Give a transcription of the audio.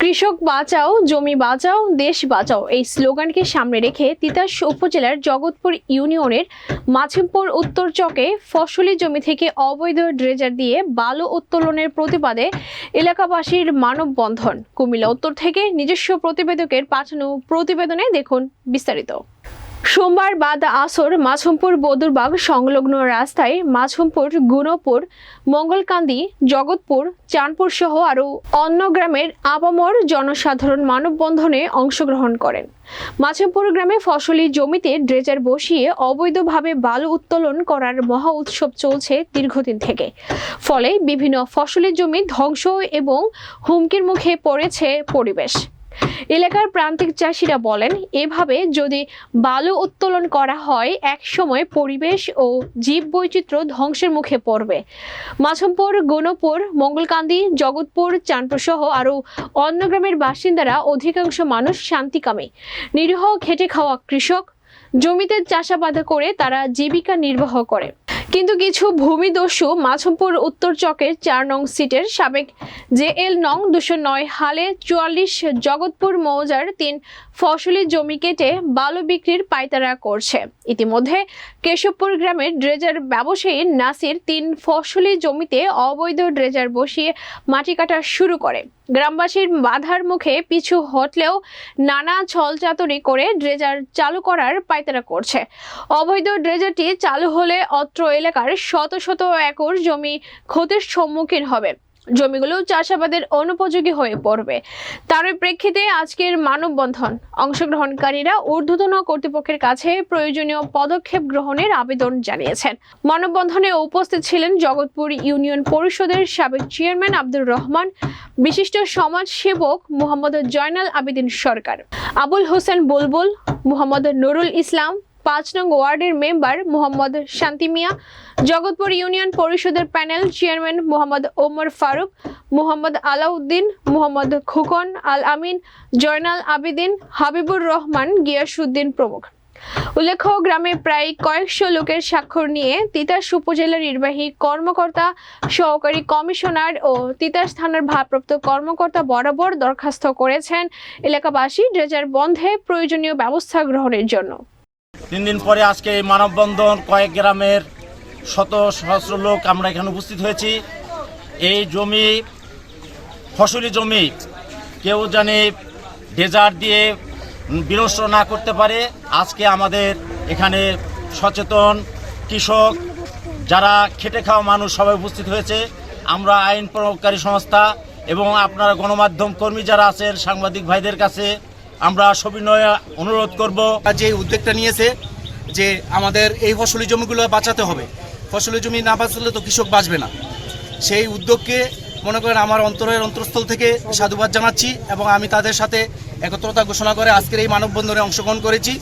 কৃষক বাঁচাও, জমি বাঁচাও, দেশ বাঁচাও এই স্লোগানকে সামনে রেখে তিতাস উপজেলার জগৎপুর ইউনিয়নের মাছিমপুর উত্তর চকে ফসলি জমি থেকে অবৈধ ড্রেজার দিয়ে বালু উত্তোলনের প্রতিবাদে এলাকাবাসীর মানববন্ধন। কুমিল্লা উত্তর থেকে নিজস্ব প্রতিবেদকের পাঠানো প্রতিবেদনে দেখুন বিস্তারিত। সোমবার বাদ আসর মাছুমপুর বদুরবাগ সংলগ্ন রাস্তায় মাছুমপুর গুণপুর, মঙ্গলকান্দি, জগৎপুর, চাঁদপুর সহ আরও অন্য গ্রামের আপামর জনসাধারণ মানববন্ধনে অংশগ্রহণ করেন। মাছুমপুর গ্রামে ফসলি জমিতে ড্রেজার বসিয়ে অবৈধভাবে বালু উত্তোলন করার মহা উৎসব চলছে দীর্ঘদিন থেকে। ফলে বিভিন্ন ফসলি জমি ধ্বংস এবং হুমকির মুখে পড়েছে পরিবেশ। এলাকার প্রান্তিক চাষিরা বলেন, এভাবে যদি বালু উত্তোলন করা হয় এক সময় পরিবেশ ও জীব বৈচিত্র্য ধ্বংসের মুখে পড়বে। মাছমপুর গণপুর, মঙ্গলকান্দি, জগৎপুর চাঁদপুর সহ আরও অন্য গ্রামের বাসিন্দারা অধিকাংশ মানুষ শান্তিকামী নিরীহ, খেটে খাওয়া কৃষক, জমিতে চাষাবাদ করে তারা জীবিকা নির্বাহ করে। কিন্তু কিছু ভূমিদস্যু মাছমপুর উত্তর চকের চার নং সিটের সাবেক জে এল নং দুশো নয় হালে চুয়াল্লিশ জগৎপুর মৌজার তিন ফসলি জমি কেটে বালু বিক্রির পায়তারা করছে। ইতিমধ্যে কেশবপুর গ্রামের ড্রেজার ব্যবসায়ী নাসির তিন ফসলি জমিতে অবৈধ ড্রেজার বসিয়ে মাটি কাটা শুরু করে। গ্রামবাসীর বাধার মুখে পিছু হটলেও নানা ছলচাতুরি করে ড্রেজার চালু করার পায়তারা করছে। অবৈধ ড্রেজারটি চালু হলে অত্র এলাকার শত শত একর জমি ক্ষতির সম্মুখীন হবে। জমিগুলো চাষাবাদের অনুপযোগী হয়ে পড়বে। তারই প্রেক্ষিতে আজকের মানববন্ধন। অংশগ্রহণকারীরা ঊর্ধ্বতন কর্তৃপক্ষের কাছে প্রয়োজনীয় পদক্ষেপ গ্রহণের আবেদন জানিয়েছেন। মানববন্ধনে উপস্থিত ছিলেন জগৎপুর ইউনিয়ন পরিষদের সাবেক চেয়ারম্যান আব্দুর রহমান, বিশিষ্ট সমাজ সেবক মোহাম্মদ জয়নাল আবেদিন সরকার, আবুল হোসেন বুলবুল, মোহাম্মদ নুরুল ইসলাম পাঁচ নং ওয়ার্ডের মেম্বার মোহাম্মদ শান্তি মিয়া, জগৎপুর ইউনিয়ন পরিষদের প্যানেল চেয়ারম্যান মোহাম্মদ ওমর ফারুক, মোহাম্মদ আলাউদ্দিন, মোহাম্মদ খুকন আল আমিন, জয়নাল আবেদিন, হাবিবুর রহমান গিয়াসুদ্দিন প্রমুখ। উল্লেখ্য, গ্রামে প্রায় কয়েকশো লোকের স্বাক্ষর নিয়ে তিতাস উপজেলা নির্বাহী কর্মকর্তা, সহকারী কমিশনার ও তিতাস থানার ভারপ্রাপ্ত কর্মকর্তা বরাবর দরখাস্ত করেছেন এলাকাবাসী ড্রেজার বন্ধে প্রয়োজনীয় ব্যবস্থা গ্রহণের জন্য। তিন দিন পরে আজকে এই মানববন্ধন কয়েক গ্রামের শত সহস্র লোক আমরা এখানে উপস্থিত হয়েছি। এই জমি, ফসলি জমি কেউ জানে ডেজার্ট দিয়ে বিনষ্ট না করতে পারে। আজকে আমাদের এখানে সচেতন কৃষক যারা খেটে খাওয়া মানুষ সবাই উপস্থিত হয়েছে। আমরা আইন প্রয়োগকারী সংস্থা এবং আপনারা গণমাধ্যম কর্মী যারা আছেন, সাংবাদিক ভাইদের কাছে আমরা সবিনয় অনুরোধ করব। যে উদ্যোগটা নিয়েছে যে আমাদের এই ফসলি জমিগুলো বাঁচাতে হবে। ফসলি জমি না বাঁচলে তো কৃষক বাঁচবে না। সেই উদ্যোগকে মনে করেন আমার অন্তরের অন্তরস্থল থেকে সাধুবাদ জানাচ্ছি এবং আমি তাদের সাথে একত্রতা ঘোষণা করে আজকের এই মানববন্ধনে অংশগ্রহণ করেছি।